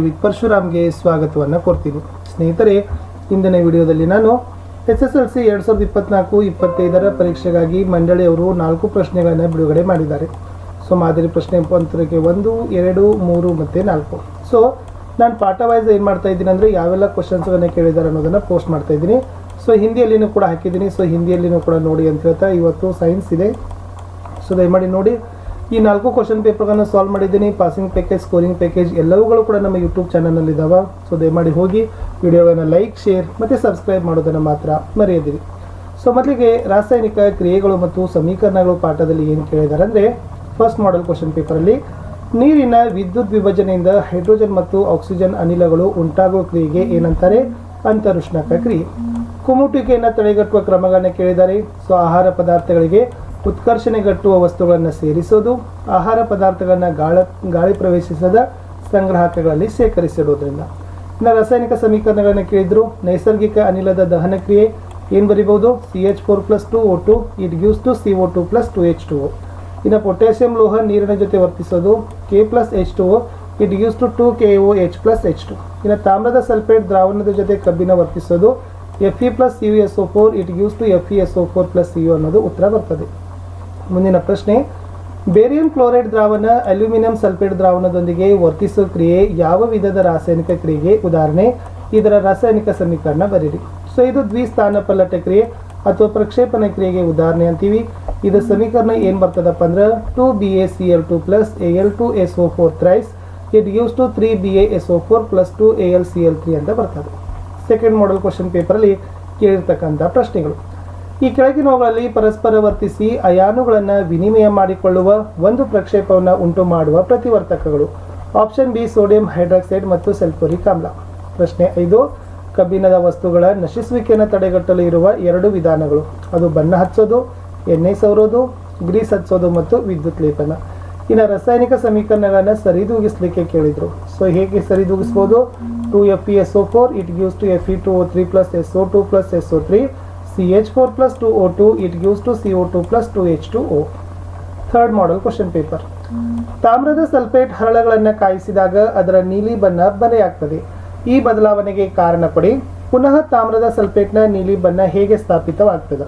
With ಪರಶುರಾಮ್ಗೆ ಸ್ವಾಗತವನ್ನು ಕೊಡ್ತೀನಿ ಸ್ನೇಹಿತರೆ, ಇಂದಿನ ವಿಡಿಯೋದಲ್ಲಿ ನಾನು ಎಸ್ ಎಸ್ ಎಲ್ ಸಿ ಎರಡು ಸಾವಿರದ ಇಪ್ಪತ್ನಾಲ್ಕು ಇಪ್ಪತ್ತೈದರ ಪರೀಕ್ಷೆಗಾಗಿ ಮಂಡಳಿಯವರು ನಾಲ್ಕು ಪ್ರಶ್ನೆಗಳನ್ನು ಬಿಡುಗಡೆ ಮಾಡಿದ್ದಾರೆ. ಸೊ, ಮಾದರಿ ಪ್ರಶ್ನೆ ಪಂತರಕ್ಕೆ ಒಂದು, ಎರಡು, ಮೂರು ಮತ್ತು ನಾಲ್ಕು. ಸೊ, ನಾನು ಪಾಠ ವೈಸ್ ಏನು ಮಾಡ್ತಾ ಇದ್ದೀನಿ ಅಂದರೆ ಯಾವೆಲ್ಲ ಕ್ವಶನ್ಸ್ಗಳನ್ನು ಕೇಳಿದ್ದಾರೆ ಅನ್ನೋದನ್ನು ಪೋಸ್ಟ್ ಮಾಡ್ತಾ ಇದ್ದೀನಿ. ಸೊ, ಹಿಂದಿಯಲ್ಲಿನೂ ಕೂಡ ಹಾಕಿದ್ದೀನಿ. ಸೊ, ಹಿಂದಿಯಲ್ಲಿನೂ ಕೂಡ ನೋಡಿ ಅಂತ ಹೇಳ್ತಾ ಇವತ್ತು ಸೈನ್ಸ್ ಇದೆ. ಸೊ, ದಯಮಾಡಿ ನೋಡಿ. ಈ ನಾಲ್ಕು ಕ್ವಶನ್ ಪೇಪರ್ಗಳನ್ನು ಸಾಲ್ವ್ ಮಾಡಿದ್ದೀನಿ. ಪಾಸಿಂಗ್ ಪ್ಯಾಕೇಜ್ ಸ್ಕೋರಿಂಗ್ ಪ್ಯಾಕೇಜ್ ಎಲ್ಲವುಗಳು ಕೂಡ ನಮ್ಮ ಯೂಟ್ಯೂಬ್ ಚಾನಲ್ನಲ್ಲಿ ಇದ್ದಾವೆ ಸೊ ದಯಮಾಡಿ ಹೋಗಿ ವಿಡಿಯೋವನ್ನು ಲೈಕ್ ಶೇರ್ ಮತ್ತು ಸಬ್ಸ್ಕ್ರೈಬ್ ಮಾಡೋದನ್ನು ಮಾತ್ರ ಮರೆಯದಿರಿ. ಸೊ ಮೊದಲಿಗೆ ರಾಸಾಯನಿಕ ಕ್ರಿಯೆಗಳು ಮತ್ತು ಸಮೀಕರಣಗಳು ಪಾಠದಲ್ಲಿ ಏನು ಕೇಳಿದ್ದಾರೆ ಅಂದರೆ ಫಸ್ಟ್ ಮಾಡೆಲ್ ಕ್ವಶನ್ ಪೇಪರಲ್ಲಿ ನೀರಿನ ವಿದ್ಯುತ್ ವಿಭಜನೆಯಿಂದ ಹೈಡ್ರೋಜನ್ ಮತ್ತು ಆಕ್ಸಿಜನ್ ಅನಿಲಗಳು ಉಂಟಾಗುವ ಕ್ರಿಯೆಗೆ ಏನಂತಾರೆ? ಅಂತರುಷ್ಣಕ ಕ್ರಿಯೆ. ಕುಮುಟಿಕೆಯನ್ನು ತಡೆಗಟ್ಟುವ ಕ್ರಮಗಳನ್ನು ಕೇಳಿದ್ದಾರೆ ಸೊ ಆಹಾರ ಪದಾರ್ಥಗಳಿಗೆ ಉತ್ಕರ್ಷಣೆಗಟ್ಟುವ ವಸ್ತುಗಳನ್ನು ಸೇರಿಸೋದು, ಆಹಾರ ಪದಾರ್ಥಗಳನ್ನು ಗಾಳ, ಗಾಳಿ ಪ್ರವೇಶಿಸದ ಸಂಗ್ರಾಹಕಗಳಲ್ಲಿ ಶೇಖರಿಸಿಡುವುದರಿಂದ ಇನ್ನು ರಾಸಾಯನಿಕ ಸಮೀಕರಣಗಳನ್ನು ಕೇಳಿದ್ರು, ನೈಸರ್ಗಿಕ ಅನಿಲದ ದಹನ ಕ್ರಿಯೆ ಏನು ಬರಿಬೋದು? C H four plus two O two it gives two C O two plus two H two O ಇನ್ನು ಪೊಟ್ಯಾಷಿಯಂ ಲೋಹ ನೀರಿನ ಜೊತೆ ವರ್ತಿಸೋದು K plus H two O it gives two two K O H plus H two ಇನ್ನು ತಾಮ್ರದ sulphate ದ್ರಾವಣದ ಜೊತೆ ಕಬ್ಬಿನ ವರ್ತಿಸೋದು F E plus U S O four it gives two F E S O four plus C U ಅನ್ನೋದು ಉತ್ತರ ಬರ್ತದೆ. ಮುಂದಿನ ಪ್ರಶ್ನೆ. ಬೇರಿಯಂ ಕ್ಲೋರೈಡ್ ದ್ರಾವಣ ಅಲ್ಯೂಮಿನಿಯಂ ಸಲ್ಫೇಟ್ ದ್ರಾವಣದೊಂದಿಗೆ ವರ್ತಿಸುವ ಕ್ರಿಯೆ ಯಾವ ವಿಧದ ರಾಸಾಯನಿಕ ಕ್ರಿಯೆಗೆ? ಉದಾಹರಣೆ, ಇದರ ರಾಸಾಯನಿಕ ಸಮೀಕರಣ ಬರೀರಿ. ಸೊ, ಇದು ದ್ವಿಸ್ಥಾನ ಪಲ್ಲಟ ಕ್ರಿಯೆ ಅಥವಾ ಪ್ರಕ್ಷೇಪಣ ಕ್ರಿಯೆಗೆ ಉದಾಹರಣೆ ಅಂತೀವಿ. ಇದು ಸಮೀಕರಣ ಏನು ಬರ್ತದಪ್ಪ ಅಂದ್ರೆ two B A C L two plus A L two S O four thrice it gives to three B A S O four plus two A L C L three ಅಂತ ಬರ್ತದೆ. ಸೆಕೆಂಡ್ ಮಾಡಲ್ ಕ್ವಶನ್ ಪೇಪರಲ್ಲಿ ಕೇಳಿರ್ತಕ್ಕಂಥ ಪ್ರಶ್ನೆಗಳು. ಈ ಕೆಳಗಿನವುಗಳಲ್ಲಿ ಪರಸ್ಪರ ವರ್ತಿಸಿ ಅಯಾನುಗಳನ್ನು ವಿನಿಮಯ ಮಾಡಿಕೊಳ್ಳುವ ಒಂದು ಪ್ರಕ್ಷೇಪವನ್ನು ಉಂಟು ಮಾಡುವ ಪ್ರತಿವರ್ತಕಗಳು. ಆಪ್ಷನ್ ಬಿ, ಸೋಡಿಯಂ ಹೈಡ್ರಾಕ್ಸೈಡ್ ಮತ್ತು ಸೆಲ್ಫ್ಯೂರಿಕ್ ಆಮ್ಲ. ಪ್ರಶ್ನೆ ಐದು, ಕಬ್ಬಿಣದ ವಸ್ತುಗಳ ನಶಿಸುವಿಕೆಯನ್ನು ತಡೆಗಟ್ಟಲು ಇರುವ ಎರಡು ವಿಧಾನಗಳು. ಅದು ಬಣ್ಣ ಹಚ್ಚೋದು, ಎಣ್ಣೆ ಸವರೋದು, ಗ್ರೀಸ್ ಹಚ್ಚೋದು ಮತ್ತು ವಿದ್ಯುತ್ ಲೇಪನ. ಇನ್ನು ರಾಸಾಯನಿಕ ಸಮೀಕರಣಗಳನ್ನು ಸರಿದೂಗಿಸಲಿಕ್ಕೆ ಕೇಳಿದರು. ಸೊ ಹೇಗೆ ಸರಿದೂಗಿಸ್ಬೋದು? Two F E S O four it gives to F E two O three plus S O two plus S O three C H four plus two O two it gives to C O two plus two H two O third model question paper ತಾಮ್ರದ sulphate ಹರಳಗಳನ್ನು ಕಾಯಿಸಿದಾಗ ಅದರ ನೀಲಿ ಬಣ್ಣ ಬರೆಯಾಗ್ತದೆ ಈ ಬದಲಾವಣೆಗೆ ಕಾರಣ ಕೊಡಿ. ಪುನಃ ತಾಮ್ರದ ಸಲ್ಫೇಟ್ನ ನೀಲಿ ಬಣ್ಣ ಹೇಗೆ ಸ್ಥಾಪಿತವಾಗ್ತದೆ?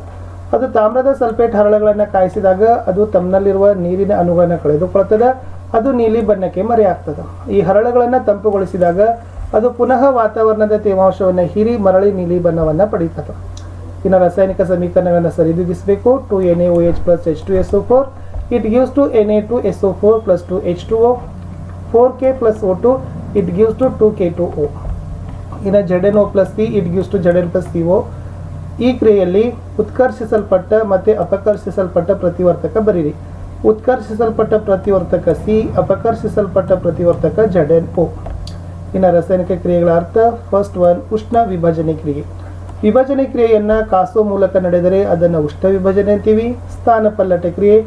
ಅದು ತಾಮ್ರದ ಸಲ್ಫೇಟ್ ಹರಳಗಳನ್ನು ಕಾಯಿಸಿದಾಗ ಅದು ತಮ್ಮನಲ್ಲಿರುವ ನೀರಿನ ಅಣುಗಳನ್ನು ಕಳೆದುಕೊಳ್ತದೆ. ಅದು ನೀಲಿ ಬಣ್ಣಕ್ಕೆ ಮರೆಯಾಗ್ತದೆ. ಈ ಹರಳಗಳನ್ನು ತಂಪುಗೊಳಿಸಿದಾಗ ಅದು ಪುನಃ ವಾತಾವರಣದ ತೇವಾಂಶವನ್ನು ಹೀರಿ ಮರಳಿ ನೀಲಿ ಬಣ್ಣವನ್ನು ಪಡೀತದೆ. ಇನ್ನು ರಾಸಾಯನಿಕ ಸಮೀಕರಣಗಳನ್ನು ಸರಿದೂಗಿಸಬೇಕು. Two N A O H plus H two S O four it gives to N A two S O four plus two H two O four K plus O two it gives to two K two O ಇನ್ನು Z N O plus C it gives to Z N plus C O ಈ ಕ್ರಿಯೆಯಲ್ಲಿ ಉತ್ಕರ್ಷಿಸಲ್ಪಟ್ಟ ಮತ್ತು ಅಪಕರ್ಷಿಸಲ್ಪಟ್ಟ ಪ್ರತಿವರ್ತಕ ಬರೀರಿ. ಉತ್ಕರ್ಷಿಸಲ್ಪಟ್ಟ ಪ್ರತಿವರ್ತಕ ಸಿ ಅಪಕರ್ಷಿಸಲ್ಪಟ್ಟ ಪ್ರತಿವರ್ತಕ ಜೆಡ್ ಎನ್ ಒ ಇನ್ನು ರಾಸಾಯನಿಕ ಕ್ರಿಯೆಗಳ ಅರ್ಥ ಫಸ್ಟ್ ಒನ್ ಉಷ್ಣ ವಿಭಜನೆ ಕ್ರಿಯೆ. ವಿಭಜನೆ ಕ್ರಿಯೆಯನ್ನು ಕಾಸುವ ಮೂಲಕ ನಡೆದರೆ ಅದನ್ನು ಉಷ್ಣ ವಿಭಜನೆ ಅಂತೀವಿ, ಸ್ಥಾನ ಪಲ್ಲಟ ಕ್ರಿಯೆ.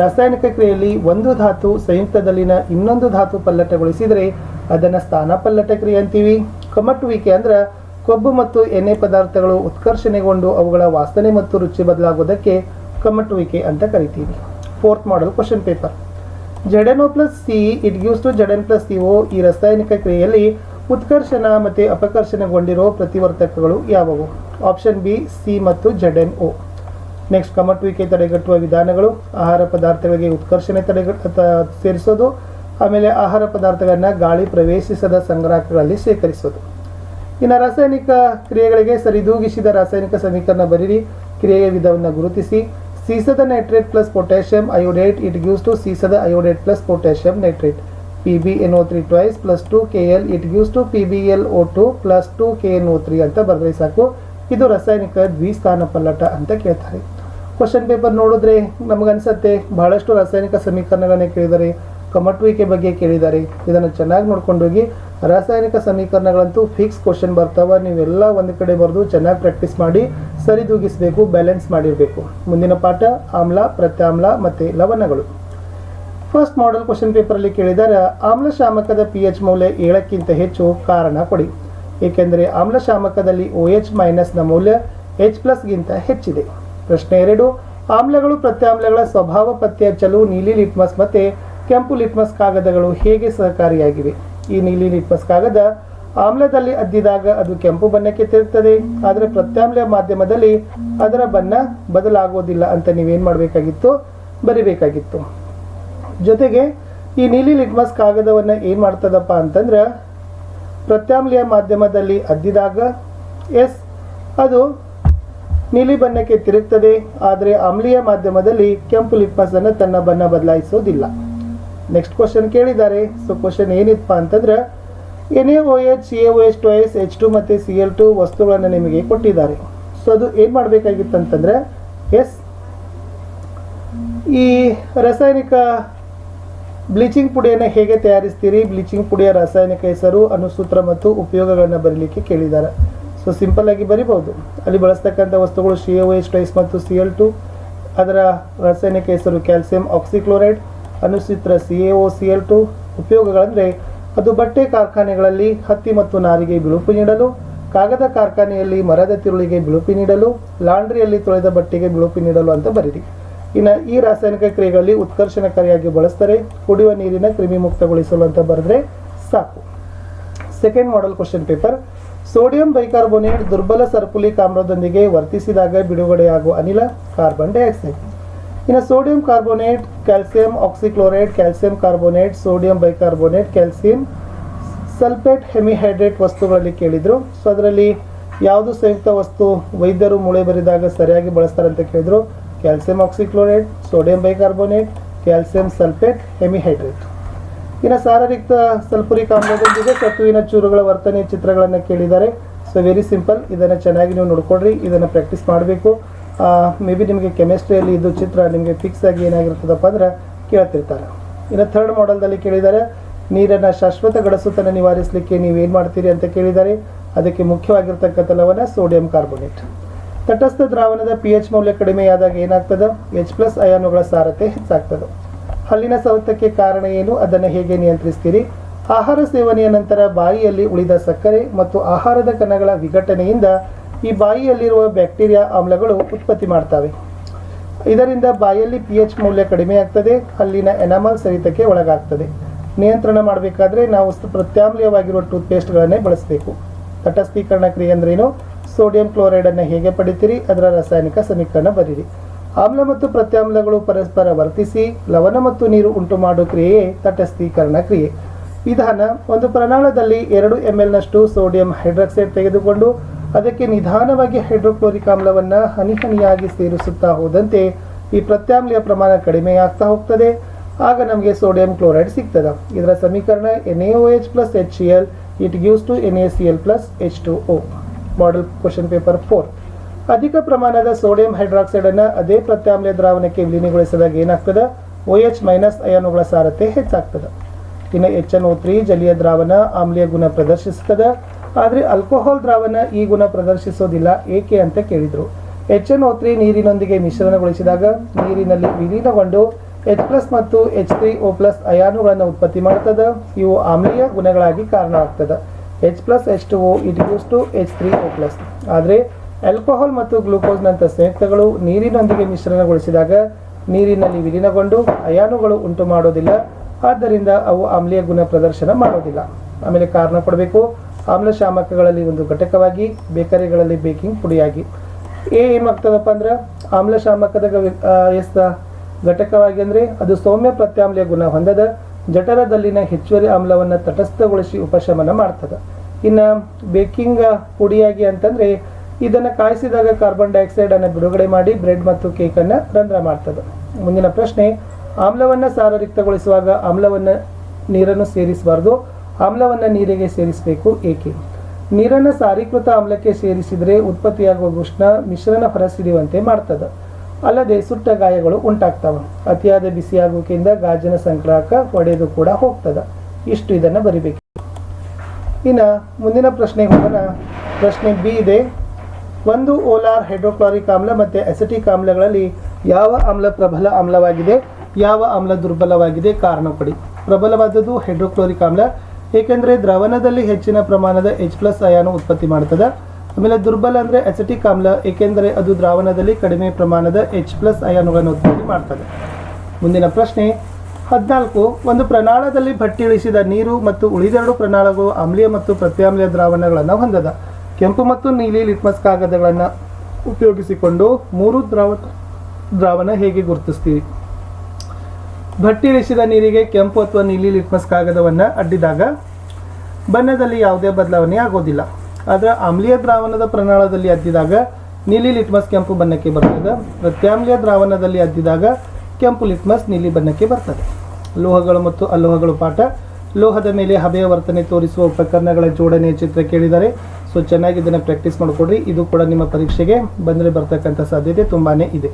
ರಾಸಾಯನಿಕ ಕ್ರಿಯೆಯಲ್ಲಿ ಒಂದು ಧಾತು ಸಂಯುಕ್ತದಲ್ಲಿನ ಇನ್ನೊಂದು ಧಾತು ಪಲ್ಲಟಗೊಳಿಸಿದರೆ ಅದನ್ನು ಸ್ಥಾನ ಪಲ್ಲಟ ಕ್ರಿಯೆ ಅಂತೀವಿ. ಕಮಟುವಿಕೆ ಅಂದ್ರೆ ಕೊಬ್ಬು ಮತ್ತು ಎಣ್ಣೆ ಪದಾರ್ಥಗಳು ಉತ್ಕರ್ಷಣೆಗೊಂಡು ಅವುಗಳ ವಾಸನೆ ಮತ್ತು ರುಚಿ ಬದಲಾಗುವುದಕ್ಕೆ ಕಮಟುವಿಕೆ ಅಂತ ಕರಿತೀವಿ. Fourth model question paper Z N O plus C it gives to Z N plus C O ಈ ರಾಸಾಯನಿಕ ಕ್ರಿಯೆಯಲ್ಲಿ ಉತ್ಕರ್ಷಣ ಮತ್ತು ಅಪಕರ್ಷಣಗೊಂಡಿರೋ ಪ್ರತಿವರ್ತಕಗಳು ಯಾವುವು? ಆಪ್ಷನ್ ಬಿ, ಸಿ ಮತ್ತು ಜೆಡೆನ್ ಒ. ನೆಕ್ಸ್ಟ್ ಕಮಟುವಿಕೆ ತಡೆಗಟ್ಟುವ ವಿಧಾನಗಳು. ಆಹಾರ ಪದಾರ್ಥಗಳಿಗೆ ಉತ್ಕರ್ಷಣೆ ತಡೆಗಟ್ಟ ಸೇರಿಸೋದು. ಆಮೇಲೆ ಆಹಾರ ಪದಾರ್ಥಗಳನ್ನು ಗಾಳಿ ಪ್ರವೇಶಿಸದ ಸಂಗ್ರಹಗಳಲ್ಲಿ ಶೇಖರಿಸೋದು. ಇನ್ನು ರಾಸಾಯನಿಕ ಕ್ರಿಯೆಗಳಿಗೆ ಸರಿದೂಗಿಸಿದ ರಾಸಾಯನಿಕ ಸಮೀಕರಣ ಬರೀರಿ. ಕ್ರಿಯೆಯ ವಿಧವನ್ನು ಗುರುತಿಸಿ. ಸೀಸದ nitrate plus potassium iodate it gives to ಸೀಸದ iodate plus potassium nitrate. P B N O three twice plus two K L it gives to P B L O two plus two K N O three ಅಂತ ಬರೆದ್ರೆ ಸಾಕು. ಇದು ರಾಸಾಯನಿಕ ದ್ವಿಸ್ಥಾನ ಪಲ್ಲಟ ಅಂತ ಕೇಳ್ತಾರೆ. Question paper ನೋಡಿದ್ರೆ ನಮಗನ್ಸತ್ತೆ, ಬಹಳಷ್ಟು ರಾಸಾಯನಿಕ ಸಮೀಕರಣಗಳನ್ನ ಕೇಳಿದ್ದಾರೆ. ಕಮಟುವಿಕೆ ಬಗ್ಗೆ ಕೇಳಿದ್ದಾರೆ. ಇದನ್ನು ಚೆನ್ನಾಗಿ ನೋಡ್ಕೊಂಡೋಗಿ ರಾಸಾಯನಿಕ ಸಮೀಕರಣಗಳಂತೂ ಫಿಕ್ಸ್ ಕ್ವಶನ್ ಬರ್ತಾವ. ನೀವೆಲ್ಲ ಒಂದು ಕಡೆ ಬರೆದು ಚೆನ್ನಾಗಿ ಪ್ರಾಕ್ಟೀಸ್ ಮಾಡಿ, ಸರಿದೂಗಿಸಬೇಕು ಬ್ಯಾಲೆನ್ಸ್ ಮಾಡಿರಬೇಕು. ಮುಂದಿನ ಪಾಠ ಆಮ್ಲ, ಪ್ರತ್ಯಾಮ್ಲ ಮತ್ತು ಲವಣಗಳು. ಫಸ್ಟ್ ಮಾಡೆಲ್ ಕ್ವಶನ್ ಪೇಪರಲ್ಲಿ ಕೇಳಿದರೆ ಆಮ್ಲಶಾಮಕದ ಪಿ ಎಚ್ ಮೌಲ್ಯ ಏಳಕ್ಕಿಂತ ಹೆಚ್ಚು ಕಾರಣ ಕೊಡಿ. ಏಕೆಂದರೆ ಆಮ್ಲಶಾಮಕದಲ್ಲಿ ಓ ಎಚ್ ಮೈನಸ್ನ ಮೌಲ್ಯ ಎಚ್ ಪ್ಲಸ್ಗಿಂತ ಹೆಚ್ಚಿದೆ. ಪ್ರಶ್ನೆ ಎರಡು, ಆಮ್ಲಗಳು ಪ್ರತ್ಯಾಮ್ಲಗಳ ಸ್ವಭಾವ ಪತ್ತೆ ಹಚ್ಚಲು ನೀಲಿ ಲಿಟ್ಮಸ್ ಮತ್ತು ಕೆಂಪು ಲಿಟ್ಮಸ್ ಕಾಗದಗಳು ಹೇಗೆ ಸಹಕಾರಿಯಾಗಿವೆ? ಈ ನೀಲಿ ಲಿಟ್ಮಸ್ ಕಾಗದ ಆಮ್ಲದಲ್ಲಿ ಅದ್ದಿದಾಗ ಅದು ಕೆಂಪು ಬಣ್ಣಕ್ಕೆ ತಿರುಗ್ತದೆ, ಆದರೆ ಪ್ರತ್ಯಾಮ್ಲ ಮಾಧ್ಯಮದಲ್ಲಿ ಅದರ ಬಣ್ಣ ಬದಲಾಗೋದಿಲ್ಲ ಅಂತ ನೀವೇನು ಮಾಡಬೇಕಾಗಿತ್ತು? ಬರಿಬೇಕಾಗಿತ್ತು. ಜೊತೆಗೆ ಈ ನೀಲಿ ಲಿಟ್ಮಸ್ ಕಾಗದವನ್ನು ಏನು ಮಾಡ್ತದಪ್ಪ ಅಂತಂದ್ರೆ ಪ್ರತ್ಯಾಮ್ಲೀಯ ಮಾಧ್ಯಮದಲ್ಲಿ ಅದ್ದಿದಾಗ, ಎಸ್, ಅದು ನೀಲಿ ಬಣ್ಣಕ್ಕೆ ತಿರುಗ್ತದೆ, ಆದರೆ ಆಮ್ಲೀಯ ಮಾಧ್ಯಮದಲ್ಲಿ ಕೆಂಪು ಲಿಟ್ಮಸ್ ಅನ್ನು ತನ್ನ ಬಣ್ಣ ಬದಲಾಯಿಸೋದಿಲ್ಲ. ನೆಕ್ಸ್ಟ್ ಕ್ವಶನ್ ಕೇಳಿದ್ದಾರೆ. ಸೊ ಕ್ವಶನ್ ಏನಿತ್ತಪ್ಪ ಅಂತಂದ್ರೆ N A O H C A O H two S, H two ಮತ್ತು ಸಿ ಎಲ್ ಟು ವಸ್ತುಗಳನ್ನು ನಿಮಗೆ ಕೊಟ್ಟಿದ್ದಾರೆ. ಸೊ ಅದು ಏನು ಮಾಡಬೇಕಾಗಿತ್ತು ಅಂತಂದ್ರೆ ಎಸ್, ಈ ರಾಸಾಯನಿಕ ಬ್ಲೀಚಿಂಗ್ ಪುಡಿಯನ್ನು ಹೇಗೆ ತಯಾರಿಸ್ತೀರಿ? ಬ್ಲೀಚಿಂಗ್ ಪುಡಿಯ ರಾಸಾಯನಿಕ ಹೆಸರು ಅನುಸೂತ್ರ ಮತ್ತು ಉಪಯೋಗಗಳನ್ನು ಬರೀಲಿಕ್ಕೆ ಕೇಳಿದ್ದಾರೆ. ಸೊ ಸಿಂಪಲ್ ಆಗಿ ಬರಿಬಹುದು. ಅಲ್ಲಿ ಬಳಸ್ತಕ್ಕಂಥ ವಸ್ತುಗಳು ಸಿ ಒ ಎಸ್ ಟೈಸ್ ಮತ್ತು ಸಿ ಎಲ್ ಟು ಅದರ ರಾಸಾಯನಿಕ ಹೆಸರು calcium oxychloride ಅನುಸೂತ್ರ C A O C L two ಉಪಯೋಗಗಳಂದರೆ ಅದು ಬಟ್ಟೆ ಕಾರ್ಖಾನೆಗಳಲ್ಲಿ ಹತ್ತಿ ಮತ್ತು ನಾರಿಗೆ ಬಿಳುಪು ನೀಡಲು, ಕಾಗದ ಕಾರ್ಖಾನೆಯಲ್ಲಿ ಮರದ ತಿರುಳಿಗೆ ಬಿಳುಪು ನೀಡಲು, ಲಾಂಡ್ರಿಯಲ್ಲಿ ತೊಳೆದ ಬಟ್ಟೆಗೆ ಬಿಳುಪು ನೀಡಲು ಅಂತ ಬರೀರಿ. ಇನ್ನು ಈ ರಾಸಾಯನಿಕ ಕ್ರಿಯೆಗಳಲ್ಲಿ ಉತ್ಕರ್ಷಣಕಾರಿಯಾಗಿ ಬಳಸ್ತಾರೆ, ಕುಡಿಯುವ ನೀರಿನ ಕ್ರಿಮಿ ಮುಕ್ತಗೊಳಿಸಲು ಅಂತ ಬರೆದ್ರೆ ಸಾಕು. Second model question paper sodium bicarbonate ದುರ್ಬಲ ಸರ್ಪುಲಿ ಕಾಮ್ರದೊಂದಿಗೆ ವರ್ತಿಸಿದಾಗ ಬಿಡುಗಡೆಯಾಗುವ ಅನಿಲ ಕಾರ್ಬನ್ ಡೈಆಕ್ಸೈಡ್ ಇನ್ನು sodium carbonate calcium oxychloride calcium carbonate sodium bicarbonate calcium sulphate hemihydrate ವಸ್ತುಗಳಲ್ಲಿ ಕೇಳಿದರು. ಸೊ ಅದರಲ್ಲಿ ಯಾವುದು ಸಂಯುಕ್ತ ವಸ್ತು ವೈದ್ಯರು ಮೂಳೆ ಬರಿದಾಗ ಸರಿಯಾಗಿ ಬಳಸ್ತಾರೆ ಅಂತ ಕೇಳಿದ್ರು. Calcium oxychloride sodium bicarbonate calcium sulphate hemihydrate ಇನ್ನು ಸಾರರಿಕ್ತ ಸಲ್ಫುರಿಕ್ ಆಮ್ಲದೊಂದಿಗೆ ಸತುವಿನ ಚೂರುಗಳ ವರ್ತನೆ ಚಿತ್ರಗಳನ್ನು ಕೇಳಿದ್ದಾರೆ. ಸೊ ವೆರಿ ಸಿಂಪಲ್ ಇದನ್ನು ಚೆನ್ನಾಗಿ ನೀವು ನೋಡ್ಕೊಡ್ರಿ ಇದನ್ನು ಪ್ರಾಕ್ಟೀಸ್ ಮಾಡಬೇಕು. ಮೇ ಬಿ ನಿಮಗೆ ಕೆಮಿಸ್ಟ್ರಿಯಲ್ಲಿ ಇದು ಚಿತ್ರ ನಿಮಗೆ ಫಿಕ್ಸ್ ಆಗಿ ಏನಾಗಿರ್ತದಪ್ಪ ಅಂದ್ರೆ ಕೇಳ್ತಿರ್ತಾರೆ. ಇನ್ನು ಥರ್ಡ್ ಮಾಡೆಲ್ದಲ್ಲಿ ಕೇಳಿದ್ದಾರೆ. ನೀರನ್ನು ಶಾಶ್ವತ ಗಡಸುತನ ನಿವಾರಿಸಲಿಕ್ಕೆ ನೀವು ಏನು ಮಾಡ್ತೀರಿ ಅಂತ ಕೇಳಿದ್ದಾರೆ. ಅದಕ್ಕೆ ಮುಖ್ಯವಾಗಿರ್ತಕ್ಕಂಥ ಲವಣ ಸೋಡಿಯಂ ಕಾರ್ಬೋನೇಟ್ ತಟಸ್ಥ ದ್ರಾವಣದ ಪಿ ಎಚ್ ಮೌಲ್ಯ ಕಡಿಮೆಯಾದಾಗ ಏನಾಗ್ತದೆ? ಎಚ್ ಪ್ಲಸ್ ಅಯಾನುಗಳ ಸಾರತೆ ಹೆಚ್ಚಾಗ್ತದೆ. ಹಲ್ಲಿನ ಸವೆತಕ್ಕೆ ಕಾರಣ ಏನು? ಅದನ್ನು ಹೇಗೆ ನಿಯಂತ್ರಿಸ್ತೀರಿ? ಆಹಾರ ಸೇವನೆಯ ನಂತರ ಬಾಯಿಯಲ್ಲಿ ಉಳಿದ ಸಕ್ಕರೆ ಮತ್ತು ಆಹಾರದ ಕಣಗಳ ವಿಘಟನೆಯಿಂದ ಈ ಬಾಯಿಯಲ್ಲಿರುವ ಬ್ಯಾಕ್ಟೀರಿಯಾ ಆಮ್ಲಗಳು ಉತ್ಪತ್ತಿ ಮಾಡ್ತವೆ. ಇದರಿಂದ ಬಾಯಲ್ಲಿ ಪಿ ಎಚ್ ಮೌಲ್ಯ ಕಡಿಮೆಯಾಗ್ತದೆ ಅಲ್ಲಿನ ಎನಾಮಲ್ ಸರಿತಕ್ಕೆ ಒಳಗಾಗ್ತದೆ. ನಿಯಂತ್ರಣ ಮಾಡಬೇಕಾದ್ರೆ ನಾವು ಪ್ರತ್ಯಾಮ್ಲೀಯವಾಗಿರುವ ಟೂತ್ಪೇಸ್ಟ್ಗಳನ್ನೇ ಬಳಸಬೇಕು. ತಟಸ್ಥೀಕರಣ ಕ್ರಿಯೆ ಅಂದ್ರೇನು? ಸೋಡಿಯಂ ಕ್ಲೋರೈಡನ್ನು ಹೇಗೆ ಪಡಿತೀರಿ? ಅದರ ರಾಸಾಯನಿಕ ಸಮೀಕರಣ ಬರೀರಿ. ಆಮ್ಲ ಮತ್ತು ಪ್ರತ್ಯಾಮ್ಲಗಳು ಪರಸ್ಪರ ವರ್ತಿಸಿ ಲವಣ ಮತ್ತು ನೀರು ಉಂಟು ಮಾಡುವ ಕ್ರಿಯೆಯೇ ತಟಸ್ಥೀಕರಣ ಕ್ರಿಯೆ. ವಿಧಾನ, ಒಂದು ಪ್ರಮಾಣದಲ್ಲಿ ಎರಡು ಎಂ ಎಲ್ನಷ್ಟು ಸೋಡಿಯಂ ಹೈಡ್ರಾಕ್ಸೈಡ್ ತೆಗೆದುಕೊಂಡು ಅದಕ್ಕೆ ನಿಧಾನವಾಗಿ ಹೈಡ್ರೋಕ್ಲೋರಿಕ್ ಆಮ್ಲವನ್ನು ಹನಿ ಹನಿಯಾಗಿ ಸೇರಿಸುತ್ತಾ ಹೋದಂತೆ ಈ ಪ್ರತ್ಯಾಮ್ಲಿಯ ಪ್ರಮಾಣ ಕಡಿಮೆಯಾಗ್ತಾ ಹೋಗ್ತದೆ. ಆಗ ನಮಗೆ ಸೋಡಿಯಂ ಕ್ಲೋರೈಡ್ ಸಿಗ್ತದೆ. ಇದರ ಸಮೀಕರಣ N A H plus H C L it gives to N A C L plus H two O model question paper four ಅಧಿಕ ಪ್ರಮಾಣದ ಸೋಡಿಯಂ ಹೈಡ್ರಾಕ್ಸೈಡ್ ಅನ್ನು ಅದೇ ಪ್ರತ್ಯಾಮ್ಲ ದ್ರಾವಣಕ್ಕೆ ವಿಲೀನಗೊಳಿಸಿದಾಗ ಏನಾಗ್ತದೆ? ಓ ಎಚ್ ಮೈನಸ್ ಅಯಾನುಗಳ ಸಾರತೆ ಹೆಚ್ಚಾಗ್ತದೆ. ಇನ್ನು ಎಚ್ ಎನ್ ಓ ತ್ರೀ ಜಲೀಯ ದ್ರಾವಣ ಆಮ್ಲೀಯ ಗುಣ ಪ್ರದರ್ಶಿಸುತ್ತದೆ. ಆದರೆ ಆಲ್ಕೋಹಾಲ್ ದ್ರಾವಣ ಈ ಗುಣ ಪ್ರದರ್ಶಿಸೋದಿಲ್ಲ, ಏಕೆ ಅಂತ ಕೇಳಿದರು. ಎಚ್ ಎನ್ ಓ ತ್ರೀ ನೀರಿನೊಂದಿಗೆ ಮಿಶ್ರಣಗೊಳಿಸಿದಾಗ ನೀರಿನಲ್ಲಿ ವಿಲೀನಗೊಂಡು ಎಚ್ ಪ್ಲಸ್ ಮತ್ತು ಎಚ್ ತ್ರೀ ಓ ಪ್ಲಸ್ ಅಯಾನುಗಳನ್ನು ಉತ್ಪತ್ತಿ ಮಾಡ್ತದೆ. ಇವು ಆಮ್ಲೀಯ ಗುಣಗಳಾಗಿ ಕಾರಣವಾಗ್ತದೆ H plus H two O it uses to H three O plus ಆದರೆ ಆಲ್ಕೋಹಾಲ್ ಮತ್ತು ಗ್ಲೂಕೋಸ್ನಂಥ ಸಂಯುಕ್ತಗಳು ನೀರಿನೊಂದಿಗೆ ಮಿಶ್ರಣಗೊಳಿಸಿದಾಗ ನೀರಿನಲ್ಲಿ ವಿಲೀನಗೊಂಡು ಅಯಾನುಗಳು ಉಂಟು ಮಾಡೋದಿಲ್ಲ. ಆದ್ದರಿಂದ ಅವು ಆಮ್ಲೀಯ ಗುಣ ಪ್ರದರ್ಶನ ಮಾಡೋದಿಲ್ಲ. ಆಮೇಲೆ ಕಾರಣ ಕೊಡಬೇಕು. ಆಮ್ಲಶಾಮಕಗಳಲ್ಲಿ ಒಂದು ಘಟಕವಾಗಿ ಬೇಕರಿಗಳಲ್ಲಿ ಬೇಕಿಂಗ್ ಪುಡಿಯಾಗಿ. ಎ ಏನಾಗ್ತದಪ್ಪ ಅಂದ್ರೆ ಆಮ್ಲ ಶಾಮಕದ ಆ, ಎಸ್ ಘಟಕವಾಗಿ ಅಂದರೆ ಅದು ಸೌಮ್ಯ ಪ್ರತ್ಯಾಮ್ಲೀಯ ಗುಣ ಹೊಂದದ. ಜಠರದಲ್ಲಿನ ಹೆಚ್ಚುವರಿ ಆಮ್ಲವನ್ನು ತಟಸ್ಥಗೊಳಿಸಿ ಉಪಶಮನ ಮಾಡ್ತದೆ. ಇನ್ನು ಬೇಕಿಂಗ್ ಪುಡಿಯಾಗಿ ಅಂತಂದ್ರೆ ಇದನ್ನು ಕಾಯಿಸಿದಾಗ ಕಾರ್ಬನ್ ಡೈಆಕ್ಸೈಡನ್ನು ಬಿಡುಗಡೆ ಮಾಡಿ ಬ್ರೆಡ್ ಮತ್ತು ಕೇಕನ್ನು ರಂಧ್ರ ಮಾಡ್ತದೆ. ಮುಂದಿನ ಪ್ರಶ್ನೆ, ಆಮ್ಲವನ್ನು ಸಾರರಿಕ್ತಗೊಳಿಸುವಾಗ ಆಮ್ಲವನ್ನು ನೀರನ್ನು ಸೇರಿಸಬಾರ್ದು, ಆಮ್ಲವನ್ನು ನೀರಿಗೆ ಸೇರಿಸಬೇಕು ಏಕೆ? ನೀರನ್ನು ಸಾರೀಕೃತ ಆಮ್ಲಕ್ಕೆ ಸೇರಿಸಿದರೆ ಉತ್ಪತ್ತಿಯಾಗುವ ಉಷ್ಣ, ಮಿಶ್ರಣ ಹೊರಸಿಡಿಯುವಂತೆ ಮಾಡ್ತದೆ. ಅಲ್ಲದೆ ಸುಟ್ಟ ಗಾಯಗಳು ಉಂಟಾಗ್ತಾವ. ಅತಿಯಾದ ಬಿಸಿಯಾಗುವಿಕೆಯಿಂದ ಗಾಜಿನ ಸಂಕ್ರಾಕ ಒಡೆದು ಕೂಡ ಹೋಗ್ತದ. ಇಷ್ಟು ಇದನ್ನು ಬರಿಬೇಕು. ಇನ್ನು ಮುಂದಿನ ಪ್ರಶ್ನೆ ಹೋಗೋಣ ಪ್ರಶ್ನೆ ಬಿ ಇದೆ. ಒಂದು ಓಲಾರ್ ಹೈಡ್ರೋಕ್ಲೋರಿಕ್ ಆಮ್ಲ ಮತ್ತು ಅಸಿಟಿಕ್ ಆಮ್ಲಗಳಲ್ಲಿ ಯಾವ ಆಮ್ಲ ಪ್ರಬಲ ಆಮ್ಲವಾಗಿದೆ? ಯಾವ ಆಮ್ಲ ದುರ್ಬಲವಾಗಿದೆ? ಕಾರಣ ಕೊಡಿ. ಪ್ರಬಲವಾದದ್ದು ಹೈಡ್ರೋಕ್ಲೋರಿಕ್ ಆಮ್ಲ. ಏಕೆಂದರೆ ದ್ರವಣದಲ್ಲಿ ಹೆಚ್ಚಿನ ಪ್ರಮಾಣದ ಎಚ್ ಪ್ಲಸ್ ಅಯಾನು ಉತ್ಪತ್ತಿ ಮಾಡ್ತದೆ. ಆಮೇಲೆ ದುರ್ಬಲ ಅಂದರೆ ಎಸಿಟಿಕ್ ಆಮ್ಲ, ಏಕೆಂದರೆ ಅದು ದ್ರಾವಣದಲ್ಲಿ ಕಡಿಮೆ ಪ್ರಮಾಣದ ಎಚ್ ಪ್ಲಸ್ ಅಯಾನುಗಳನ್ನು ಉತ್ಪತ್ತಿ ಮಾಡ್ತದೆ. ಮುಂದಿನ ಪ್ರಶ್ನೆ, ಹದಿನಾಲ್ಕು, ಒಂದು ಪ್ರಣಾಳದಲ್ಲಿ ಭಟ್ಟಿ ಇಳಿಸಿದ ನೀರು ಮತ್ತು ಉಳಿದೆರಡು ಪ್ರಣಾಳಗಳು ಆಮ್ಲೀಯ ಮತ್ತು ಪ್ರತ್ಯಾಮ್ಲೀಯ ದ್ರಾವಣಗಳನ್ನು ಹೊಂದದ. ಕೆಂಪು ಮತ್ತು ನೀಲಿ ಲಿಟ್ಮಸ್ ಕಾಗದಗಳನ್ನು ಉಪಯೋಗಿಸಿಕೊಂಡು ಮೂರು ದ್ರಾವ, ದ್ರಾವಣ ಹೇಗೆ ಗುರುತಿಸ್ತೀವಿ ಭಟ್ಟಿ ಇಳಿಸಿದ ನೀರಿಗೆ ಕೆಂಪು ಅಥವಾ ನೀಲಿ ಲಿಟ್ಮಸ್ ಕಾಗದವನ್ನು ಅಡ್ಡಿದಾಗ ಬಣ್ಣದಲ್ಲಿ ಯಾವುದೇ ಬದಲಾವಣೆ ಆಗೋದಿಲ್ಲ. ಆದರೆ ಆಮ್ಲೀಯ ದ್ರಾವಣದ ಪ್ರಣಾಳದಲ್ಲಿ ಅದ್ದಿದಾಗ ನೀಲಿ ಲಿಟ್ಮಸ್ ಕೆಂಪು ಬಣ್ಣಕ್ಕೆ ಬರ್ತದೆ. ಪ್ರತ್ಯಾಮ್ಲೀಯ ದ್ರಾವಣದಲ್ಲಿ ಅದ್ದಿದಾಗ ಕೆಂಪು ಲಿಟ್ಮಸ್ ನೀಲಿ ಬಣ್ಣಕ್ಕೆ ಬರ್ತದೆ. ಲೋಹಗಳು ಮತ್ತು ಅಲೋಹಗಳು ಪಾಠ. ಲೋಹದ ಮೇಲೆ ಹಬೆಯ ವರ್ತನೆ ತೋರಿಸುವ ಉಪಕರಣಗಳ ಜೋಡಣೆಯ ಚಿತ್ರ ಕೇಳಿದರೆ ಸೊ ಚೆನ್ನಾಗಿ ಇದನ್ನು ಪ್ರಾಕ್ಟೀಸ್ ಮಾಡಿಕೊಡ್ರಿ. ಇದು ಕೂಡ ನಿಮ್ಮ ಪರೀಕ್ಷೆಗೆ ಬಂದರೆ ಬರ್ತಕ್ಕಂಥ ಸಾಧ್ಯತೆ ತುಂಬಾ ಇದೆ.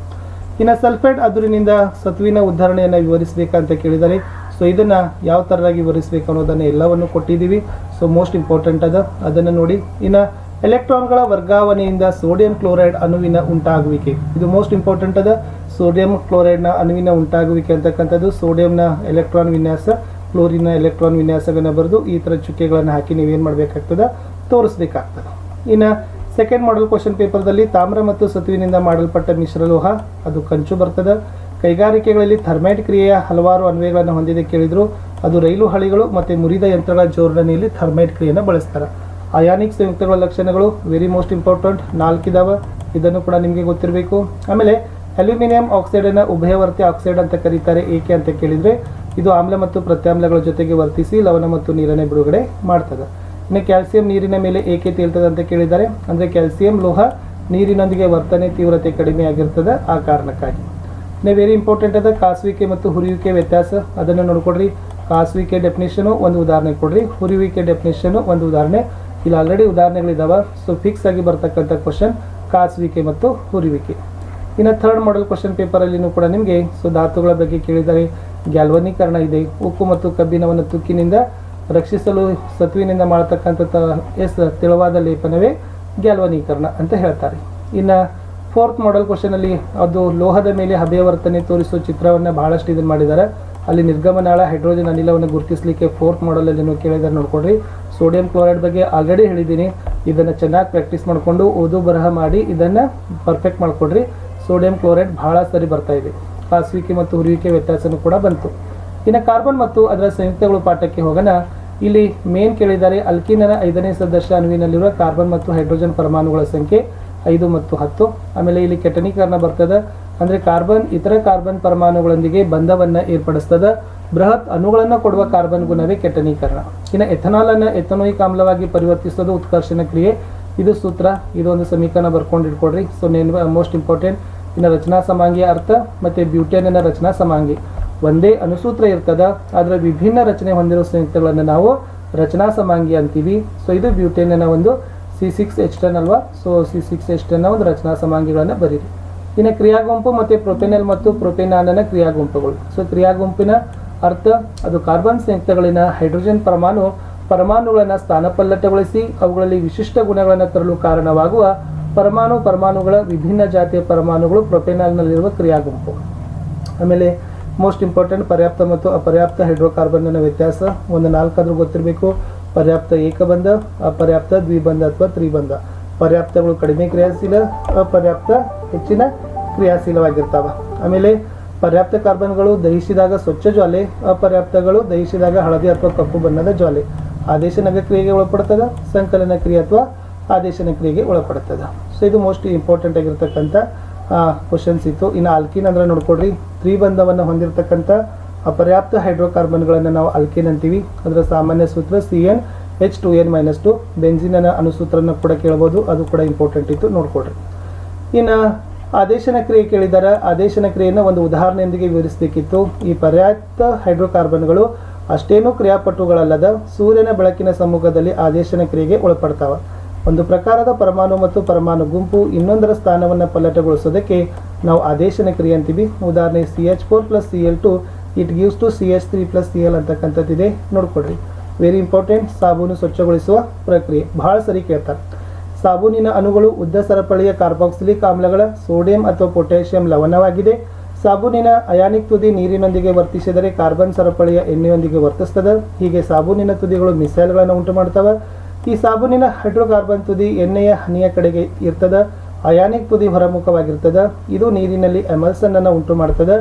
ಇನ್ನು ಸಲ್ಫೇಟ್ ಅದುರಿನಿಂದ ಸತ್ವಿನ ಉದಾಹರಣೆಯನ್ನು ವಿವರಿಸಬೇಕಂತ ಕೇಳಿದ್ದಾರೆ ಸೊ ಇದನ್ನು ಯಾವ ಥರವಾಗಿ ವಿವರಿಸಬೇಕು ಅನ್ನೋದನ್ನು ಎಲ್ಲವನ್ನು ಕೊಟ್ಟಿದ್ದೀವಿ. ಸೊ ಮೋಸ್ಟ್ ಇಂಪಾರ್ಟೆಂಟ್ ಅದ ಅದನ್ನು ನೋಡಿ. ಇನ್ನು ಎಲೆಕ್ಟ್ರಾನ್ಗಳ ವರ್ಗಾವಣೆಯಿಂದ ಸೋಡಿಯಂ ಕ್ಲೋರೈಡ್ ಅಣುವಿನ ಉಂಟಾಗುವಿಕೆ. ಇದು ಮೋಸ್ಟ್ ಇಂಪಾರ್ಟೆಂಟ್ ಅದ ಸೋಡಿಯಂ ಕ್ಲೋರೈಡ್ನ ಅಣುವಿನ ಉಂಟಾಗುವಿಕೆ ಅಂತಕ್ಕಂಥದ್ದು. ಸೋಡಿಯಂನ ಎಲೆಕ್ಟ್ರಾನ್ ವಿನ್ಯಾಸ ಕ್ಲೋರಿನ ಎಲೆಕ್ಟ್ರಾನ್ ವಿನ್ಯಾಸಗಳನ್ನು ಬರೆದು ಈ ಥರ ಚುಕ್ಕೆಗಳನ್ನು ಹಾಕಿ ನೀವೇನು ಮಾಡಬೇಕಾಗ್ತದೆ? ತೋರಿಸ್ಬೇಕಾಗ್ತದೆ. ಇನ್ನು ಸೆಕೆಂಡ್ ಮಾಡಲ್ ಕ್ವಶನ್ ಪೇಪರ್ದಲ್ಲಿ ತಾಮ್ರ ಮತ್ತು ಸತುವಿನಿಂದ ಮಾಡಲ್ಪಟ್ಟ ಮಿಶ್ರಲೋಹ, ಅದು ಕಂಚು ಬರ್ತದೆ. ಕೈಗಾರಿಕೆಗಳಲ್ಲಿ ಥರ್ಮೈಟ್ ಕ್ರಿಯೆಯ ಹಲವಾರು ಅನ್ವಯಗಳನ್ನು ಹೊಂದಿದೆ ಕೇಳಿದ್ರು. ಅದು ರೈಲು ಹಳಿಗಳು ಮತ್ತು ಮುರಿದ ಯಂತ್ರಗಳ ಜೋಡಣೆಯಲ್ಲಿ ಥರ್ಮೈಟ್ ಕ್ರಿಯೆಯನ್ನು ಬಳಸ್ತಾರೆ. ಅಯಾನಿಕ್ ಸಂಯುಕ್ತಗಳ ಲಕ್ಷಣಗಳು ವೆರಿ ಮೋಸ್ಟ್ ಇಂಪಾರ್ಟೆಂಟ್ ನಾಲ್ಕಿದಾವೆ ಇದನ್ನು ಕೂಡ ನಿಮಗೆ ಗೊತ್ತಿರಬೇಕು. ಆಮೇಲೆ, ಅಲ್ಯೂಮಿನಿಯಂ ಆಕ್ಸೈಡನ್ನು ಉಭಯವರ್ತಿ ಆಕ್ಸೈಡ್ ಅಂತ ಕರೀತಾರೆ. ಏಕೆ ಅಂತ ಕೇಳಿದರೆ, ಇದು ಆಮ್ಲ ಮತ್ತು ಪ್ರತ್ಯಾಮ್ಲಗಳ ಜೊತೆಗೆ ವರ್ತಿಸಿ ಲವಣ ಮತ್ತು ನೀರನ್ನೇ ಬಿಡುಗಡೆ ಮಾಡ್ತದೆ. ಇನ್ನು ಕ್ಯಾಲ್ಸಿಯಂ ನೀರಿನ ಮೇಲೆ ಏಕೆ ತೇಲ್ತದೆ ಅಂತ ಕೇಳಿದ್ದಾರೆ. ಅಂದರೆ ಕ್ಯಾಲ್ಸಿಯಂ ಲೋಹ ನೀರಿನೊಂದಿಗೆ ವರ್ತನೆ ತೀವ್ರತೆ ಕಡಿಮೆ ಆಗಿರ್ತದೆ ಆ ಕಾರಣಕ್ಕಾಗಿ. ಇನ್ನು ವೆರಿ ಇಂಪಾರ್ಟೆಂಟ್ ಅದ ಕಾಸುವಿಕೆ ಮತ್ತು ಹುರಿಯುವಿಕೆ ವ್ಯತ್ಯಾಸ. ಅದನ್ನು ನೋಡ್ಕೊಡ್ರಿ. ಕಾಸುವಿಕೆ ಡೆಫಿನೇಷನು ಒಂದು ಉದಾಹರಣೆ ಕೊಡ್ರಿ. ಹುರಿಯುವಿಕೆ ಡೆಫಿನೇಷನು ಒಂದು ಉದಾಹರಣೆ. ಇಲ್ಲಿ ಆಲ್ರೆಡಿ ಉದಾಹರಣೆಗಳಿದ್ದಾವೆ ಸೊ ಫಿಕ್ಸ್ ಆಗಿ ಬರ್ತಕ್ಕಂಥ ಕ್ವಶನ್ ಕಾಸುವಿಕೆ ಮತ್ತು ಹುರಿಯುವಿಕೆ. ಇನ್ನು ಥರ್ಡ್ ಮಾಡಲ್ ಕ್ವಶನ್ ಪೇಪರಲ್ಲಿನೂ ಕೂಡ ನಿಮಗೆ ಸೊ, ಧಾತುಗಳ ಬಗ್ಗೆ ಕೇಳಿದರೆ ಗ್ಯಾಲ್ವನೀಕರಣ ಇದೆ. ಉಕ್ಕು ಮತ್ತು ಕಬ್ಬಿಣವನ್ನು ತುಕ್ಕಿನಿಂದ ರಕ್ಷಿಸಲು ಸತ್ವಿನಿಂದ ಮಾಡತಕ್ಕಂಥ ಎಸ್, ತೆಳುವಾದ ಲೇಪನವೇ ಗ್ಯಾಲ್ವನೀಕರಣ ಅಂತ ಹೇಳ್ತಾರೆ. ಇನ್ನು ಫೋರ್ತ್ ಮಾಡೆಲ್ ಕ್ವಶನಲ್ಲಿ ಅದು ಲೋಹದ ಮೇಲೆ ಹಬೆಯವರ್ತನೆ ತೋರಿಸುವ ಚಿತ್ರವನ್ನು ಬಹಳಷ್ಟು ಇದನ್ನು ಮಾಡಿದ್ದಾರೆ. ಅಲ್ಲಿ ನಿರ್ಗಮನಾಳ ಹೈಡ್ರೋಜನ್ ಅನಿಲವನ್ನು ಗುರುತಿಸಲಿಕ್ಕೆ ಫೋರ್ತ್ ಮಾಡೆಲಲ್ಲಿ ನೀವು ಕೇಳಿದ್ದಾರೆ ನೋಡ್ಕೊಡ್ರಿ ಸೋಡಿಯಂ ಕ್ಲೋರೈಡ್ ಬಗ್ಗೆ ಆಲ್ರೆಡಿ ಹೇಳಿದ್ದೀನಿ. ಇದನ್ನು ಚೆನ್ನಾಗಿ ಪ್ರಾಕ್ಟೀಸ್ ಮಾಡಿಕೊಂಡು ಓದು ಬರಹ ಮಾಡಿ ಇದನ್ನು ಪರ್ಫೆಕ್ಟ್ ಮಾಡಿಕೊಡ್ರಿ. ಸೋಡಿಯಂ ಕ್ಲೋರೈಡ್ ಬಹಳ ಸರಿ ಬರ್ತಾ ಇದೆ. ಕಾಸುವಿಕೆ ಮತ್ತು ಹುರಿಯುವಿಕೆ ವ್ಯತ್ಯಾಸನೂ ಕೂಡ ಬಂತು. ಇನ್ನು ಕಾರ್ಬನ್ ಮತ್ತು ಅದರ ಸಂಯುಕ್ತಗಳು ಪಾಠಕ್ಕೆ ಹೋಗೋಣ. ಇಲ್ಲಿ ಮೇನ್ ಕೇಳಿದ್ದಾರೆ ಅಲ್ಕಿನನ ಐದನೇ ಸದಸ್ಯ ಅಣುವಿನಲ್ಲಿರುವ ಕಾರ್ಬನ್ ಮತ್ತು ಹೈಡ್ರೋಜನ್ ಪರಮಾಣುಗಳ ಸಂಖ್ಯೆ. ಐದು ಮತ್ತು ಹತ್ತು. ಆಮೇಲೆ ಇಲ್ಲಿ ಕೆಟನೀಕರಣ ಬರ್ತದೆ. ಅಂದರೆ ಕಾರ್ಬನ್, ಇತರ ಕಾರ್ಬನ್ ಪರಮಾಣುಗಳೊಂದಿಗೆ ಬಂಧವನ್ನು ಏರ್ಪಡಿಸ್ತದೆ. ಬೃಹತ್ ಅಣುಗಳನ್ನು ಕೊಡುವ ಕಾರ್ಬನ್ ಗುಣವೇ ಕೆಟನೀಕರಣ ಇನ್ನು ಎಥನಾಲ್ ಅನ್ನು ಎಥನೋಯಿಕ್ ಆಮ್ಲವಾಗಿ ಪರಿವರ್ತಿಸೋದು ಉತ್ಕರ್ಷಣ ಕ್ರಿಯೆ. ಇದು ಸೂತ್ರ. ಇದೊಂದು ಸಮೀಕರಣ ಬರ್ಕೊಂಡು ಇಟ್ಕೊಡ್ರಿ ಸೊ ನೇನ್ ಮೋಸ್ಟ್ ಇಂಪಾರ್ಟೆಂಟ್ ಇನ್ನು ರಚನಾ ಸಮಾಂಗಿಯ ಅರ್ಥ ಮತ್ತು ಬ್ಯೂಟೇನಿನ ರಚನಾ ಸಮಾಂಗಿ. ಒಂದೇ ಅನುಸೂತ್ರ ಇರ್ತದ. ಆದರೆ ವಿಭಿನ್ನ ರಚನೆ ಹೊಂದಿರೋ ಸಂಯುಕ್ತಗಳನ್ನು ನಾವು ರಚನಾ ಸಮಾಂಗಿ ಅಂತೀವಿ. ಸೊ ಇದು ಬ್ಯೂಟೇನಿನ ಒಂದು ಸಿ ಸಿಕ್ಸ್ ಎಚ್ ಟೆನ್ ಅಲ್ವಾ? So C six H ten ಒಂದು ರಚನಾ ಸಮಾಂಗಿಗಳನ್ನು ಬರೀರಿ. ಇನ್ನು ಕ್ರಿಯಾಗುಂಪು ಮತ್ತು ಪ್ರೊಪೆನಲ್ ಮತ್ತು ಪ್ರೊಪೆನಾನನ ಕ್ರಿಯಾಗುಂಪುಗಳು. ಸೊ ಕ್ರಿಯಾಗುಂಪಿನ ಅರ್ಥ, ಅದು ಕಾರ್ಬನ್ ಸಂಯುಕ್ತಗಳಿನ ಹೈಡ್ರೋಜನ್ ಪರಮಾಣು, ಪರಮಾಣುಗಳನ್ನು ಸ್ಥಾನಪಲ್ಲಟಗೊಳಿಸಿ ಅವುಗಳಲ್ಲಿ ವಿಶಿಷ್ಟ ಗುಣಗಳನ್ನು ತರಲು ಕಾರಣವಾಗುವ ಪರಮಾಣು ಪರಮಾಣುಗಳ ವಿಭಿನ್ನ ಜಾತಿಯ ಪರಮಾಣುಗಳು ಪ್ರೊಪೆನಾಲ್ನಲ್ಲಿರುವ ಕ್ರಿಯಾಗುಂಪು. ಆಮೇಲೆ ಮೋಸ್ಟ್ ಇಂಪಾರ್ಟೆಂಟ್ ಪರ್ಯಾಪ್ತ ಮತ್ತು ಅಪರ್ಯಾಪ್ತ ಹೈಡ್ರೋಕಾರ್ಬನ್ನ ವ್ಯತ್ಯಾಸ, ಒಂದು ನಾಲ್ಕಾದರೂ ಗೊತ್ತಿರಬೇಕು. ಪರ್ಯಾಪ್ತ ಏಕಬಂಧ, ಅಪರ್ಯಾಪ್ತ ದ್ವಿಬಂಧ ಅಥವಾ ತ್ರಿಬಂಧ. ಪರ್ಯಾಪ್ತಗಳು ಕಡಿಮೆ ಕ್ರಿಯಾಶೀಲ, ಅಪರ್ಯಾಪ್ತ ಹೆಚ್ಚಿನ ಕ್ರಿಯಾಶೀಲವಾಗಿರ್ತಾವ. ಆಮೇಲೆ ಪರ್ಯಾಪ್ತ ಕಾರ್ಬನ್ಗಳು ದಹಿಸಿದಾಗ ಸ್ವಚ್ಛ ಜ್ವಾಲೆ, ಅಪರ್ಯಾಪ್ತಗಳು ದಹಿಸಿದಾಗ ಹಳದಿ ಅಥವಾ ಕಪ್ಪು ಬಣ್ಣದ ಜ್ವಾಲೆ. ಆದೇಶನಗ ಕ್ರಿಯೆಗೆ ಒಳಪಡ್ತದ, ಸಂಕಲನ ಕ್ರಿಯೆ ಅಥವಾ ಆದೇಶನ ಕ್ರಿಯೆಗೆ ಒಳಪಡ್ತದೆ. ಸೊ ಇದು ಮೋಸ್ಟ್ ಇಂಪಾರ್ಟೆಂಟ್ ಆಗಿರ್ತಕ್ಕಂಥ ಕ್ವಶನ್ಸ್ ಇತ್ತು. ಇನ್ನು ಆಲ್ಕಿನ್ ಅಂದ್ರೆ ನೋಡ್ಕೊಡ್ರಿ ತ್ರಿಬಂಧವನ್ನು ಹೊಂದಿರತಕ್ಕಂಥ ಅಪರ್ಯಾಪ್ತ ಹೈಡ್ರೋಕಾರ್ಬನ್ಗಳನ್ನು ನಾವು ಅಲ್ಕೇನ್ ಅಂತೀವಿ. ಅದರ ಸಾಮಾನ್ಯ ಸೂತ್ರ C N H two N minus two ಬೆಂಜಿನ ಅನುಸೂತ್ರನ ಕೂಡ ಕೇಳ್ಬೋದು. ಅದು ಕೂಡ ಇಂಪಾರ್ಟೆಂಟ್ ಇತ್ತು. ನೋಡ್ಕೊಡ್ರಿ ಇನ್ನು ಆದೇಶನ ಕ್ರಿಯೆ ಕೇಳಿದಾರ. ಆದೇಶನ ಕ್ರಿಯೆಯನ್ನು ಒಂದು ಉದಾಹರಣೆಯೊಂದಿಗೆ ವಿವರಿಸಬೇಕಿತ್ತು. ಈ ಪರ್ಯಾಪ್ತ ಹೈಡ್ರೋಕಾರ್ಬನ್ಗಳು ಅಷ್ಟೇನೂ ಕ್ರಿಯಾಪಟುಗಳಲ್ಲದ ಸೂರ್ಯನ ಬೆಳಕಿನ ಸಮ್ಮುಖದಲ್ಲಿ ಆದೇಶನ ಕ್ರಿಯೆಗೆ ಒಳಪಡ್ತಾವೆ. ಒಂದು ಪ್ರಕಾರದ ಪರಮಾಣು ಮತ್ತು ಪರಮಾಣು ಗುಂಪು ಇನ್ನೊಂದರ ಸ್ಥಾನವನ್ನು ಪಲ್ಲಟಗೊಳಿಸೋದಕ್ಕೆ ನಾವು ಆದೇಶನ ಕ್ರಿಯೆ ಅಂತೀವಿ. ಉದಾಹರಣೆ C H four plus C L two it gives to C H three plus C L ಅಂತಕ್ಕಂಥದ್ದಿದೆ. ನೋಡ್ಕೊಡ್ರಿ ವೆರಿ ಇಂಪಾರ್ಟೆಂಟ್ ಸಾಬೂನು ಸ್ವಚ್ಛಗೊಳಿಸುವ ಪ್ರಕ್ರಿಯೆ. ಬಹಳ ಸರಿ ಕೇಳ್ತಾರೆ. ಸಾಬೂನಿನ ಅಣುಗಳು ಉದ್ದ ಸರಪಳಿಯ ಕಾರ್ಬಾಕ್ಸಿಲಿಕ್ ಆಮ್ಲಗಳ ಸೋಡಿಯಂ ಅಥವಾ ಪೊಟ್ಯಾಷಿಯಂ ಲವಣವಾಗಿದೆ. ಸಾಬೂನಿನ ಅಯಾನಿಕ್ ತುದಿ ನೀರಿನೊಂದಿಗೆ ವರ್ತಿಸಿದರೆ ಕಾರ್ಬನ್ ಸರಪಳಿಯ ಎಣ್ಣೆಯೊಂದಿಗೆ ವರ್ತಿಸ್ತದೆ. ಹೀಗೆ ಸಾಬೂನಿನ ತುದಿಗಳು ಮಿಸೈಲ್ಗಳನ್ನು ಉಂಟು ಮಾಡ್ತವೆ ಈ ಸಾಬೂನಿನ ಹೈಡ್ರೋಕಾರ್ಬನ್ ತುದಿ ಎಣ್ಣೆಯ ಹನಿಯ ಕಡೆಗೆ ಇರ್ತದೆ. ಅಯಾನಿಕ್ ತುದಿ ಹೊರಮುಖವಾಗಿರ್ತದೆ. ಇದು ನೀರಿನಲ್ಲಿ ಎಮಲ್ಸನ್ ಅನ್ನು ಉಂಟು ಮಾಡ್ತದೆ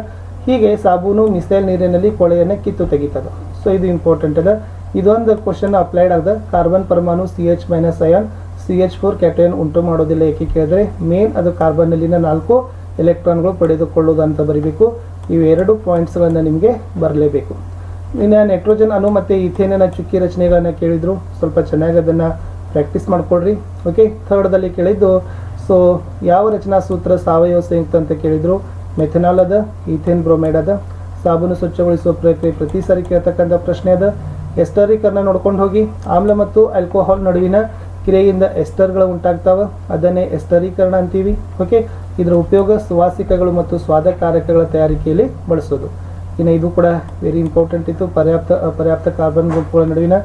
ಹೀಗೆ ಸಾಬೂನು, ಮಿಸೈಲ್ ನೀರಿನಲ್ಲಿ ಕೊಳೆಯನ್ನು ಕಿತ್ತು ತೆಗಿತದೆ. ಸೊ ಇದು ಇಂಪಾರ್ಟೆಂಟ್ ಅದ ಇದೊಂದು ಕ್ವಶನ್ ಅಪ್ಲೈಡ್ ಆದ ಕಾರ್ಬನ್ ಪರಮಾಣು C H minus ion C H four cation ಉಂಟು ಮಾಡೋದಿಲ್ಲ. ಏಕೆ ಕೇಳಿದ್ರೆ ಮೇನ್ ಅದು ಕಾರ್ಬನ್ನಲ್ಲಿನ ನಾಲ್ಕು ಎಲೆಕ್ಟ್ರಾನ್ಗಳು ಪಡೆದುಕೊಳ್ಳೋದು ಅಂತ ಬರೀಬೇಕು. ಇವೆರಡು ಪಾಯಿಂಟ್ಸ್ಗಳನ್ನು ನಿಮಗೆ ಬರಲೇಬೇಕು. ಇನ್ನು ನೈಟ್ರೋಜನ್ ಅಣು ಮತ್ತು ಈಥೇನಿನ ಚುಕ್ಕಿ ರಚನೆಗಳನ್ನು ಕೇಳಿದ್ರು. ಸ್ವಲ್ಪ ಚೆನ್ನಾಗಿ ಅದನ್ನು ಪ್ರಾಕ್ಟೀಸ್ ಮಾಡಿಕೊಡ್ರಿ ಓಕೆ ಥರ್ಡ್ದಲ್ಲಿ ಕೇಳಿದ್ದು ಸೊ ಯಾವ ರಚನಾ ಸೂತ್ರ ಸಾವಯವ ಸಂಯುಕ್ತ ಅಂತ ಕೇಳಿದ್ರು? ಮೆಥನಾಲ್ ಅದ, ಈಥೇನ್ ಬ್ರೋಮೈಡ್ ಅದ. ಸಾಬೂನು ಸ್ವಚ್ಛಗೊಳಿಸುವ ಪ್ರಕ್ರಿಯೆ ಪ್ರತಿ ಸಾರಿ ಕೇಳ್ತಕ್ಕಂಥ ಪ್ರಶ್ನೆ ಅದ. ಎಸ್ಟರೀಕರಣ ನೋಡ್ಕೊಂಡು ಹೋಗಿ, ಆಮ್ಲ ಮತ್ತು ಆಲ್ಕೋಹಾಲ್ ನಡುವಿನ ಕ್ರಿಯೆಯಿಂದ ಎಸ್ಟರ್ಗಳು ಉಂಟಾಗ್ತಾವ, ಅದನ್ನೇ ಎಸ್ಟರೀಕರಣ ಅಂತೀವಿ. ಓಕೆ, ಇದರ ಉಪಯೋಗ ಸುವಾಸಿಕಗಳು ಮತ್ತು ಸ್ವಾದಕಾರಕಗಳ ತಯಾರಿಕೆಯಲ್ಲಿ ಬಳಸೋದು. ಇನ್ನು ಇದು ಕೂಡ ವೆರಿ ಇಂಪಾರ್ಟೆಂಟ್ ಇತ್ತು. ಪರ್ಯಾಪ್ತ, ಅಪರ್ಯಾಪ್ತ ಕಾರ್ಬನ್ ಗುಂಪುಗಳ ನಡುವಿನ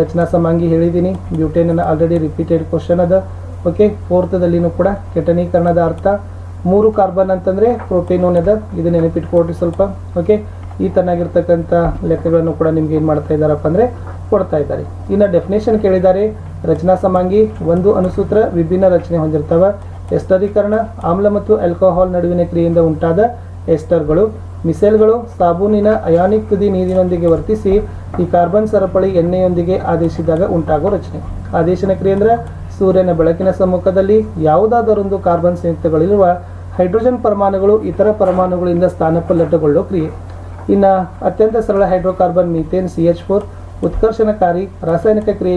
ರಚನಾ ಸಮಾಂಗಿ ಹೇಳಿದ್ದೀನಿ. ಬ್ಯೂಟೇನ್ ಆಲ್ರೆಡಿ ರಿಪೀಟೆಡ್ ಕ್ವಶನ್ ಅದ. ಓಕೆ ಫೋರ್ತದಲ್ಲಿನೂ ಕೂಡ ಕೆಟನೀಕರಣದ ಅರ್ಥ. ಮೂರು ಕಾರ್ಬನ್ ಅಂತಂದರೆ ಪ್ರೋಟೀನ್ ಅದ. ಇದು ನೆನಪಿಟ್ಕೊಡ್ರಿ ಸ್ವಲ್ಪ. ಓಕೆ ಈ ತನ್ನಾಗಿರ್ತಕ್ಕಂಥ ಲೆಕ್ಕಗಳನ್ನು ಕೂಡ ನಿಮ್ಗೆ ಏನು ಮಾಡ್ತಾ ಇದ್ದಾರಪ್ಪ ಅಂದರೆ ಕೊಡ್ತಾ ಇದ್ದಾರೆ. ಇನ್ನು ಡೆಫಿನೇಷನ್ ಕೇಳಿದ್ದಾರೆ. ರಚನಾ ಸಮಾಂಗಿ, ಒಂದು ಅನುಸೂತ್ರ ವಿಭಿನ್ನ ರಚನೆ ಹೊಂದಿರ್ತವೆ. ಎಸ್ಟರೀಕರಣ ಆಮ್ಲ ಮತ್ತು ಆಲ್ಕೋಹಾಲ್ ನಡುವಿನ ಕ್ರಿಯೆಯಿಂದ ಉಂಟಾದ ಎಸ್ಟರ್ಗಳು. ಮಿಸೈಲ್ಗಳು ಸಾಬೂನಿನ ಅಯಾನಿಕ್ ತುದಿ ನೀರಿನೊಂದಿಗೆ ವರ್ತಿಸಿ ಈ ಕಾರ್ಬನ್ ಸರಪಳಿ ಎಣ್ಣೆಯೊಂದಿಗೆ ಆದೇಶಿದಾಗ ಉಂಟಾಗುವ ರಚನೆ. ಆದೇಶನ ಕ್ರಿಯೆ ಅಂದ್ರೆ ಸೂರ್ಯನ ಬೆಳಕಿನ ಸಮ್ಮುಖದಲ್ಲಿ ಯಾವುದಾದರೊಂದು ಕಾರ್ಬನ್ ಸಂಯುಕ್ತಗಳಿರುವ ಹೈಡ್ರೋಜನ್ ಪರಮಾಣುಗಳು ಇತರ ಪರಮಾಣುಗಳಿಂದ ಸ್ಥಾನಪಲ್ಲಟಗೊಳ್ಳೋ ಕ್ರಿಯೆ. ಇನ್ನು ಅತ್ಯಂತ ಸರಳ hydrocarbon methane C H four ಉತ್ಕರ್ಷಣಕಾರಿ ರಾಸಾಯನಿಕ ಕ್ರಿಯೆ